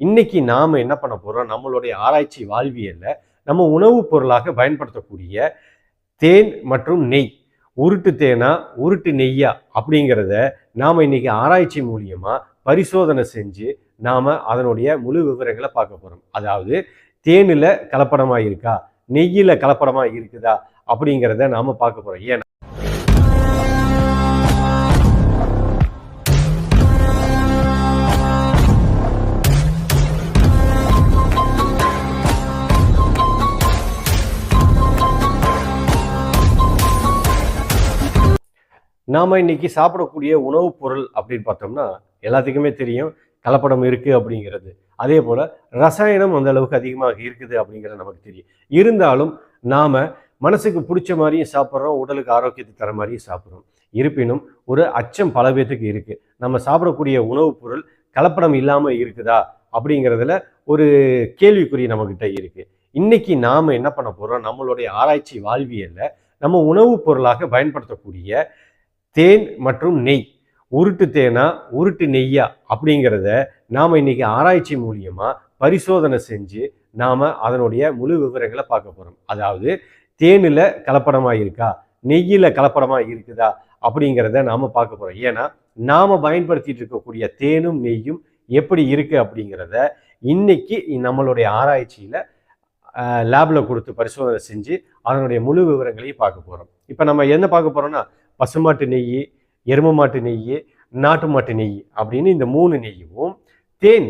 இன்னைக்கு நாம் என்ன பண்ண போகிறோம் நம்மளுடைய ஆராய்ச்சி வாழ்வியலில் நம்ம உணவுப் பொருளாக பயன்படுத்தக்கூடிய தேன் மற்றும் நெய். உருட்டு தேனா உருட்டு நெய்யா அப்படிங்கிறத நாம் இன்னைக்கு ஆராய்ச்சி மூலியமாக பரிசோதனை செஞ்சு நாம் அதனுடைய முழு விவரங்களை பார்க்க போகிறோம் அதாவது தேனில் கலப்படமாக இருக்கா நெய்யில் கலப்படமாக இருக்குதா அப்படிங்கிறத நாம் பார்க்க போகிறோம் ஏன்னா நாம் இன்னைக்கு சாப்பிடக்கூடிய உணவுப் பொருள் அப்படின்னு பார்த்தோம்னா எல்லாத்துக்குமே தெரியும் கலப்படம் இருக்குது அப்படிங்கிறது. அதே போல் ரசாயனம் அந்த அளவுக்கு அதிகமாக இருக்குது அப்படிங்கிறது நமக்கு தெரியும். இருந்தாலும் நாம் மனசுக்கு பிடிச்ச மாதிரியும் சாப்பிட்றோம் உடலுக்கு ஆரோக்கியத்தை தர மாதிரியும் சாப்பிட்றோம். இருப்பினும் ஒரு அச்சம் பல பேர்த்துக்கு இருக்குது நம்ம சாப்பிடக்கூடிய உணவுப் பொருள் கலப்படம் இல்லாமல் இருக்குதா அப்படிங்கிறதுல ஒரு கேள்விக்குறி நம்மக்கிட்ட இருக்குது இன்னைக்கு நாம் என்ன பண்ண போகிறோம் நம்மளுடைய ஆராய்ச்சி வாழ்வியலில் நம்ம உணவுப் பொருளாக பயன்படுத்தக்கூடிய தேன் மற்றும் நெய். உருட்டு தேனா உருட்டு நெய்யா அப்படிங்கிறத நாம் இன்னைக்கு ஆராய்ச்சி மூலியமாக பரிசோதனை செஞ்சு நாம் அதனுடைய முழு விவரங்களை பார்க்க போகிறோம் அதாவது தேனில் கலப்படமாக இருக்கா நெய்யில் கலப்படமாக இருக்குதா அப்படிங்கிறத நாம் பார்க்க போகிறோம் ஏன்னா நாம் பயன்படுத்திட்டு இருக்கக்கூடிய தேனும் நெய்யும் எப்படி இருக்குது அப்படிங்கிறத இன்னைக்கு நம்மளுடைய ஆராய்ச்சியில் லேபில் கொடுத்து பரிசோதனை செஞ்சு அதனுடைய முழு விவரங்களையும் பார்க்க போகிறோம் இப்போ நம்ம என்ன பார்க்க போகிறோம்னா பசுமாட்டு நெய் எரும மாட்டு நெய் நாட்டு மாட்டு நெய் அப்படின்னு இந்த மூணு நெய்யும் தேன்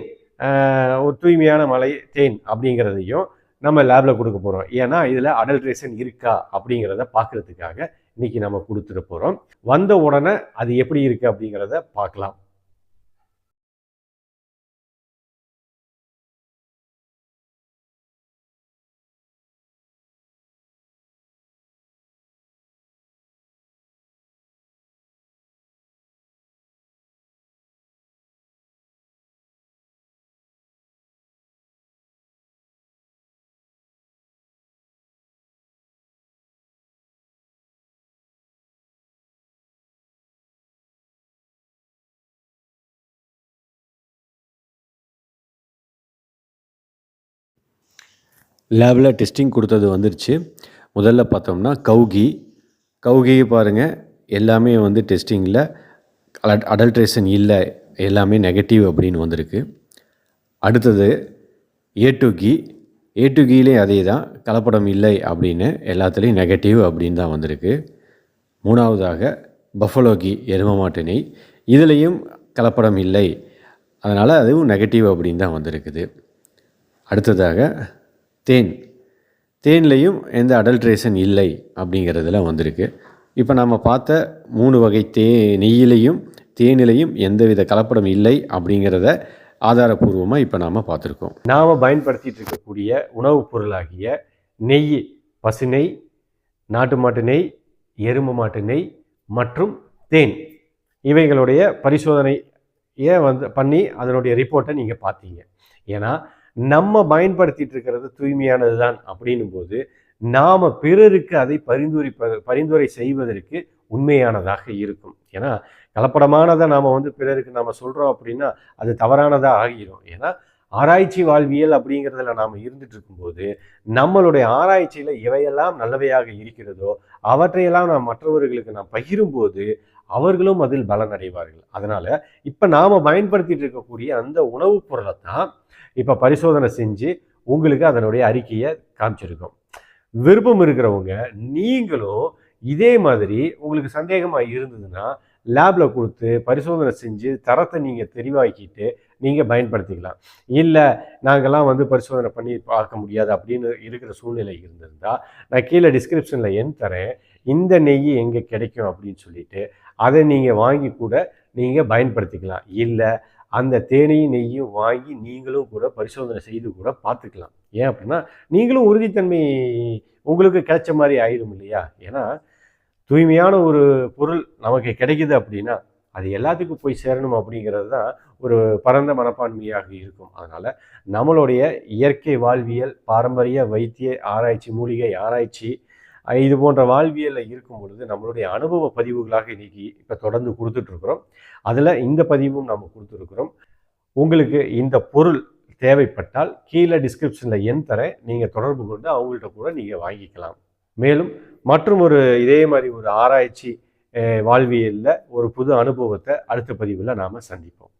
ஒரு தூய்மையான மலை தேன் அப்படிங்கிறதையும் நம்ம லேபில் கொடுக்க போகிறோம் ஏன்னா இதில் அடல்ட்ரேஷன் இருக்கா அப்படிங்கிறத பார்க்குறதுக்காக இன்றைக்கி நம்ம கொடுத்துட்டு போகிறோம் வந்த உடனே அது எப்படி இருக்குது அப்படிங்கிறத பார்க்கலாம். லேபில் டெஸ்டிங் கொடுத்தது வந்துருச்சு. முதல்ல பார்த்தோம்னா கவுகி கவுகி பாருங்கள் எல்லாமே வந்து டெஸ்டிங்கில் அடல்ட்ரேஷன் இல்லை எல்லாமே நெகட்டிவ் அப்படின்னு வந்திருக்கு. அடுத்தது A to Ki A to கீலேயும் அதே தான் கலப்படம் இல்லை அப்படின்னு எல்லாத்துலேயும் நெகட்டிவ் அப்படின்னு தான் வந்திருக்கு. மூணாவதாக பஃபலோகி எரும மாட்டினை நெய். இதுலேயும் கலப்படம் இல்லை. அதனால் அதுவும் நெகட்டிவ் அப்படின்னு தான் வந்திருக்குது. அடுத்ததாக தேன். தேன்லேயும் எந்த அடல்ட்ரேஷன் இல்லை அப்படிங்கிறதுல வந்திருக்கு. இப்போ நம்ம பார்த்த மூணு வகை தே நெய்யிலையும் தேனிலையும் எந்தவித கலப்படம் இல்லை அப்படிங்கிறத ஆதாரபூர்வமாக இப்போ நாம் பார்த்துருக்கோம். நாம் பயன்படுத்திட்டு இருக்கக்கூடிய உணவுப் பொருளாகிய நெய் பசு நெய் நாட்டு மாட்டு நெய் எருமை மாட்டு நெய் மற்றும் தேன். இவைகளுடைய பரிசோதனையை வந்து பண்ணி அதனுடைய ரிப்போர்ட்டை நீங்கள் பார்த்தீங்க. ஏன்னா நம்ம பயன்படுத்திட்டு இருக்கிறது தூய்மையானது தான் அப்படின்னும் போது நாம் பிறருக்கு அதை பரிந்துரைப்ப பரிந்துரை செய்வதற்கு உண்மையானதாக இருக்கும். ஏன்னா கலப்படமானதை நாம் வந்து பிறருக்கு நாம் சொல்கிறோம் அப்படின்னா அது தவறானதாக ஆகிரும். ஏன்னா ஆராய்ச்சி வாழ்வியல் அப்படிங்கிறதுல நாம் இருந்துட்டு இருக்கும்போது நம்மளுடைய ஆராய்ச்சியில் எவையெல்லாம் நல்லவையாக இருக்கிறதோ அவற்றையெல்லாம் நாம் மற்றவர்களுக்கு நாம் பகிரும்போது அவர்களும் அதில் பலனடைவார்கள். அதனால் இப்போ நாம் பயன்படுத்திட்டு இருக்கக்கூடிய அந்த உணவுப் பொருளை தான் இப்போ பரிசோதனை செஞ்சு உங்களுக்கு அதனுடைய அறிக்கையை காமிச்சிருக்கோம். விருப்பம் இருக்கிறவங்க நீங்களும் இதே மாதிரி உங்களுக்கு சந்தேகமாக இருந்ததுன்னா லேபில் கொடுத்து பரிசோதனை செஞ்சு தரத்தை நீங்கள் தெரிவாக்கிட்டு நீங்கள் பயன்படுத்திக்கலாம். இல்லை நாங்கள்லாம் வந்து பரிசோதனை பண்ணி பார்க்க முடியாது அப்படின்னு இருக்கிற சூழ்நிலை இருந்திருந்தா நான் கீழே டிஸ்கிரிப்ஷனில் எண் தரேன். இந்த நெய் எங்கே கிடைக்கும் அப்படின்னு சொல்லிட்டு அதை நீங்கள் வாங்கி கூட நீங்கள் பயன்படுத்திக்கலாம். இல்லை அந்த தேனையும் நெய்யும் வாங்கி நீங்களும் கூட பரிசோதனை செய்து கூட பார்த்துக்கலாம். ஏன் அப்படின்னா நீங்களும் உறுதித்தன்மை உங்களுக்கு கிடைச்ச மாதிரி ஆயிடும் இல்லையா? ஏன்னா தூய்மையான ஒரு பொருள் நமக்கு கிடைக்குது அப்படின்னா அது எல்லாத்துக்கும் போய் சேரணும் அப்படிங்கிறது தான் ஒரு பரந்த மனப்பான்மையாக இருக்கும். அதனால் நம்மளுடைய இயற்கை வாழ்வியல் பாரம்பரிய வைத்திய ஆராய்ச்சி மூலிகை ஆராய்ச்சி இது போன்ற வாழ்வியலில் இருக்கும் பொழுது நம்மளுடைய அனுபவ பதிவுகளாக இன்னைக்கு இப்போ தொடர்ந்து கொடுத்துட்ருக்குறோம் அதில் இந்த பதிவும் நம்ம கொடுத்துருக்குறோம் உங்களுக்கு இந்த பொருள் தேவைப்பட்டால் கீழே டிஸ்கிரிப்ஷனில் எண் தரேன் நீங்கள் தொடர்பு கொண்டு அவங்கள்ட்ட கூட நீங்கள் வாங்கிக்கலாம். மேலும் மற்றும் ஒரு இதே மாதிரி ஒரு ஆராய்ச்சி வாழ்வியலில் ஒரு புது அனுபவத்தை அடுத்த பதிவில் நாம் சந்திப்போம்.